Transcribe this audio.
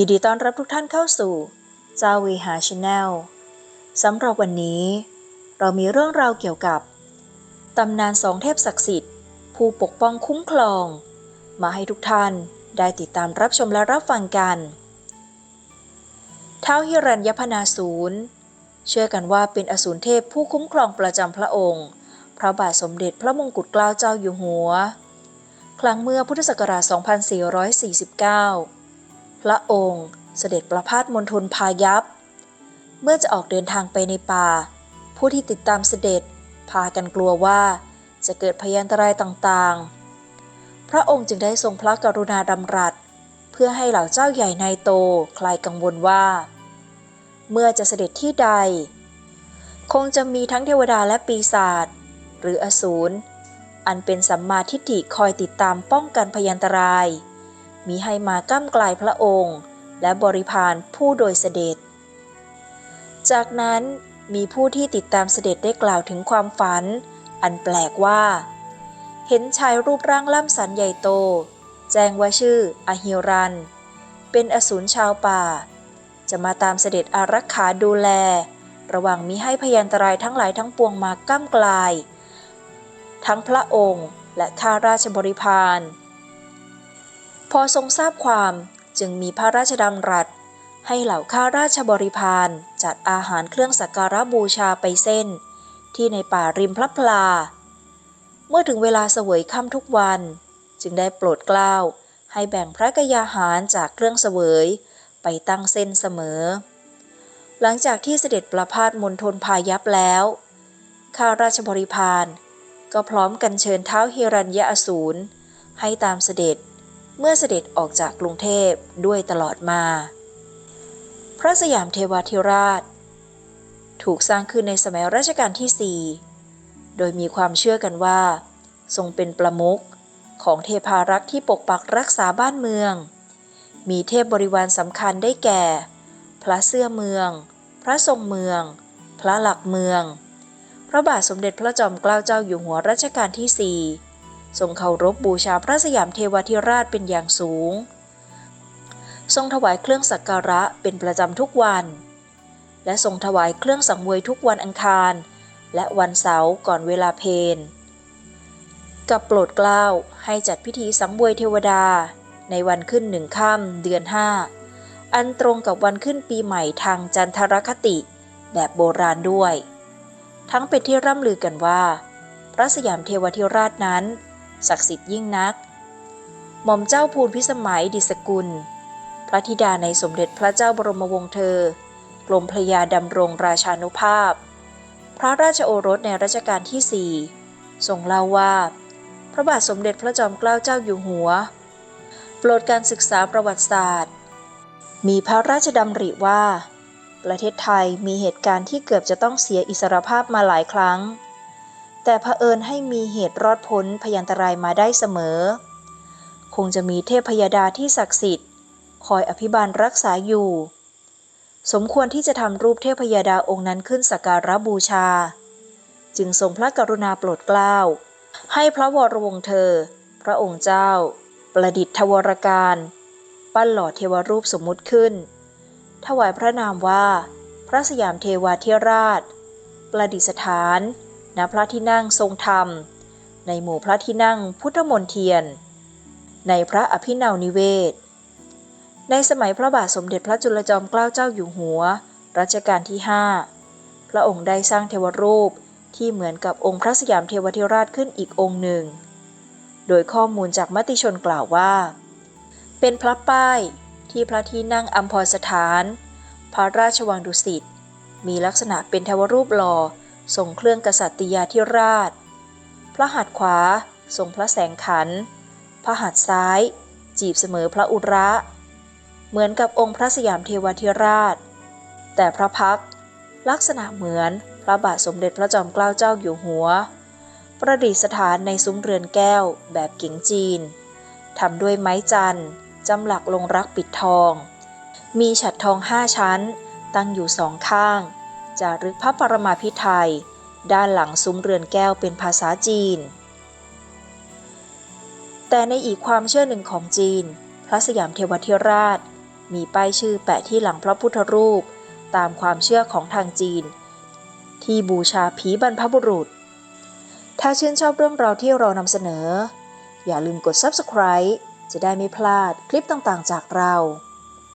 ยินดีต้อนรับทุกท่านเข้าสู่เจ้าวีหาชาแนลสำหรับวันนี้ เรามีเรื่องราวเกี่ยวกับตำนานสองเทพศักดิ์สิทธิ์ ผู้ปกป้องคุ้มครอง มาให้ทุกท่านได้ติดตามรับชมและรับฟังกันท้าวฮิรัญยพนาศูนย์เชื่อกันว่าเป็นอสูรเทพผู้คุ้มครองประจำพระองค์ พระบาทสมเด็จพระมงกุฎเกล้าเจ้าอยู่หัว ครั้งเมื่อพุทธศักราช 2449 พระองค์เสด็จประพาสมณฑลพายัพ เมื่อจะออกเดินทางไปในป่า ผู้ที่ติดตามเสด็จพากันกลัวว่าจะเกิดพยันตรายต่างๆ พระองค์จึงได้ทรงพระกรุณาดำรัส เพื่อให้เหล่าเจ้าใหญ่นายโตคลายกังวลว่า เมื่อจะเสด็จที่ใด คงจะมีทั้งเทวดาและปีศาจหรืออสูรอันเป็นสัมมาทิฏฐิคอยติดตามป้องกันพยันตราย มีให้มาก้ำกลายพระองค์ และบริพารผู้โดยเสด็จ จากนั้นมีผู้ที่ติดตามเสด็จได้กล่าวถึงความฝัน อันแปลกว่า เห็นชายรูปร่างล่ำสันใหญ่โต แจ้งว่าชื่ออหิรัน เป็นอสูรชาวป่า จะมาตามเสด็จอารักขาดูแล ระหว่างมิให้พยันตรายทั้งหลายทั้งปวงมาก้ำกลาย ทั้งพระองค์และข้าราชบริพาร พอทรงทราบความจึงมีพระราชดำรัส ให้เหล่าข้าราชบริพารจัดอาหารเครื่องสักการะบูชาไปเส้น ที่ในป่าริมพระพลา เมื่อถึงเวลาเสวยค่ำทุกวัน จึงได้โปรดเกล้าให้แบ่งพระกยาหารจากเครื่องเสวยไปตั้งเส้นเสมอ หลังจากที่เสด็จประพาสมณฑลพายัพแล้วข้าราชบริพารก็พร้อมกันเชิญเท้าฮิรัญยอสูรให้ตามเสด็จ เมื่อเสด็จออกจากกรุงเทพด้วยตลอดมา พระสยามเทวาธิราช ถูกสร้างขึ้นในสมัยรัชกาลที่ 4 โดยมีความเชื่อกันว่า ทรงเป็นประมุขของเทพารักษ์ที่ปกปักรักษาบ้านเมือง มีเทพบริวารสำคัญได้แก่ พระเสื้อเมือง พระทรงเมือง พระหลักเมือง พระบาทสมเด็จพระจอมเกล้าเจ้าอยู่หัวรัชกาลที่4 ทรงเคารพบบูชาพระสยามเทวาธิราชเป็นอย่างสูง ทรงถวายเครื่องสักการะเป็นประจำทุกวัน และทรงถวายเครื่องสังเวยทุกวันอังคาร และวันเสาร์ก่อนเวลาเพนกับโปรดเกล้าให้จัดพิธีสังเวยเทวดา ในวันขึ้นหนึ่งค่ำเดือนห้าอันตรงกับวันขึ้นปีใหม่ทางจันทรคติ แบบโบราณด้วย ทั้งเป็นที่ร่ำลือกันว่า พระสยามเทวทิราชนั้น ศักดิ์สิทธิ์ยิ่งนัก หม่อมเจ้าภูลพิสมัยดิสกุล พระธิดาในสมเด็จพระเจ้าบรมวงศ์เธอกรมพระยาดำรงราชานุภาพ พระราชโอรสในรัชกาลที่สี่ทรงเล่าว่า พระบาทสมเด็จพระจอมเกล้าเจ้าอยู่หัว โปรดการศึกษาประวัติศาสตร์ มีพระราชดำริว่า ประเทศไทยมีเหตุการณ์ที่เกือบจะต้องเสียอิสรภาพมาหลายครั้ง แต่เผอิญให้มีเหตุรอดพ้นพยันตรายมาได้เสมอ คงจะมีเทพพยดาที่ศักดิ์สิทธิ์ คอยอภิบาลรักษาอยู่ สมควรที่จะทำรูปเทพพยดาองค์นั้นขึ้นสักการะบูชา จึงทรงพระกรุณาโปรดเกล้า ให้พระวรวงเธอ พระองค์เจ้า ประดิษฐทวรการ ปั้นหล่อเทวรูปสมมุติขึ้น ถวายพระนามว่า พระสยามเทวาธิราช ประดิษฐาน ณพระที่นั่งทรงธรรม ในหมู่พระที่นั่งพุทธมนเทียน ในพระอภินาวนิเวศ ในสมัยพระบาทสมเด็จพระจุลจอมเกล้าเจ้าอยู่หัว รัชกาลที่ 5 พระองค์ได้สร้างเทวรูปที่เหมือนกับองค์พระสยามเทวทิราชขึ้นอีกองค์หนึ่ง โดยข้อมูลจากมติชนกล่าวว่า เป็นพระป้ายที่พระที่นั่งอัมพรสถาน พระราชวังดุสิต มีลักษณะเป็นเทวรูปหล่อ ทรงเครื่องกษัตริยาธิราช พระหัตถ์ขวา ทรงพระแสงขัน พระหัตถ์ซ้าย จีบเสมอพระอุระ เหมือนกับองค์พระสยามเทวทิราช แต่พระพักลักษณะเหมือนพระบาทสมเด็จพระจอมเกล้าเจ้าอยู่หัว ประดิษฐานในซุ้มเรือนแก้วแบบเก๋งจีนทำด้วยไม้จันทร์จำหลักลงรักปิดทอง มีฉัดทองห้าชั้น ตั้งอยู่สองข้าง จารึกพระปรมาภิไธยด้านหลังซุ้มเรือนแก้วเป็นภาษาจีน แต่ในอีกความเชื่อหนึ่งของจีน พระสยามเทวทิราช มีป้ายชื่อแปะที่หลังพระพุทธรูป ตามความเชื่อของทางจีน ที่บูชาผีบรรพบุรุษ ถ้าชื่นชอบเรื่องราวที่เรานำเสนอ อย่าลืมกด subscribe จะได้ไม่พลาดคลิปต่างๆจากเรา